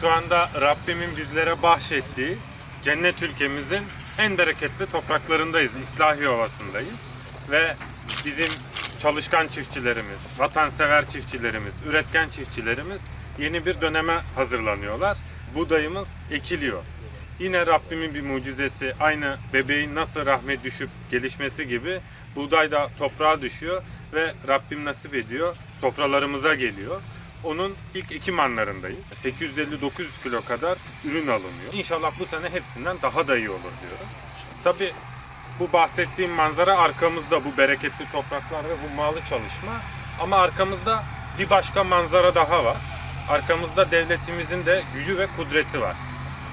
Şu anda Rabbimin bizlere bahşettiği cennet ülkemizin en bereketli topraklarındayız. İslahi Ovası'ndayız. Ve bizim çalışkan çiftçilerimiz, vatansever çiftçilerimiz, üretken çiftçilerimiz yeni bir döneme hazırlanıyorlar. Buğdayımız ekiliyor. Yine Rabbimin bir mucizesi aynı bebeğin nasıl rahme düşüp gelişmesi gibi buğday da toprağa düşüyor ve Rabbim nasip ediyor sofralarımıza geliyor. Onun ilk ekim anlarındayız. 850-900 kilo kadar ürün alınıyor. İnşallah bu sene hepsinden daha da iyi olur diyoruz. Tabi bu bahsettiğim manzara arkamızda bu bereketli topraklar ve hummalı çalışma. Ama arkamızda bir başka manzara daha var. Arkamızda devletimizin de gücü ve kudreti var.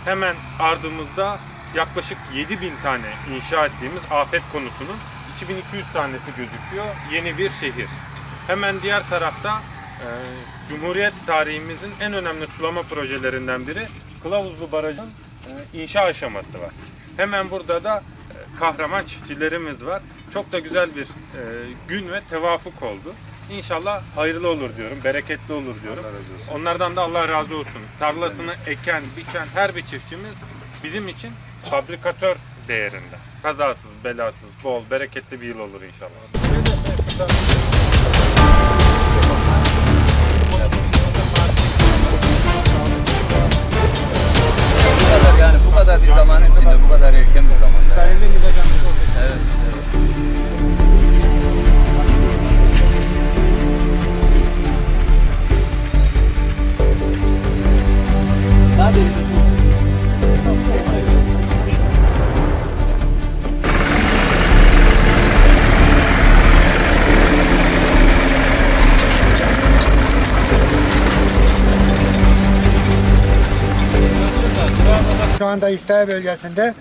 Hemen ardımızda yaklaşık 7000 tane inşa ettiğimiz afet konutunun 2200 tanesi gözüküyor. Yeni bir şehir. Hemen diğer tarafta Cumhuriyet tarihimizin en önemli sulama projelerinden biri Kılavuzlu Barajı'nın e, inşa aşaması var. Hemen burada da e, kahraman çiftçilerimiz var. Çok da güzel bir e, gün ve tevafuk oldu. İnşallah hayırlı olur diyorum, bereketli olur diyorum. Onlardan da Allah razı olsun. Tarlasını eken, biçen her bir çiftçimiz bizim için fabrikatör değerinde. Kazasız, belasız, bol, bereketli bir yıl olur inşallah. Zamanın içinde bu kadar erken bir zamanda. Evet. Anda İstihar bölgesinde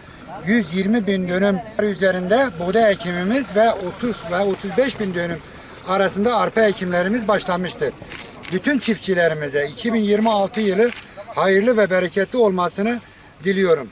120 bin dönüm üzerinde buğday ekimimiz ve 30 ve 35 bin dönüm arasında arpa ekimlerimiz başlamıştır. Bütün çiftçilerimize 2026 yılı hayırlı ve bereketli olmasını diliyorum.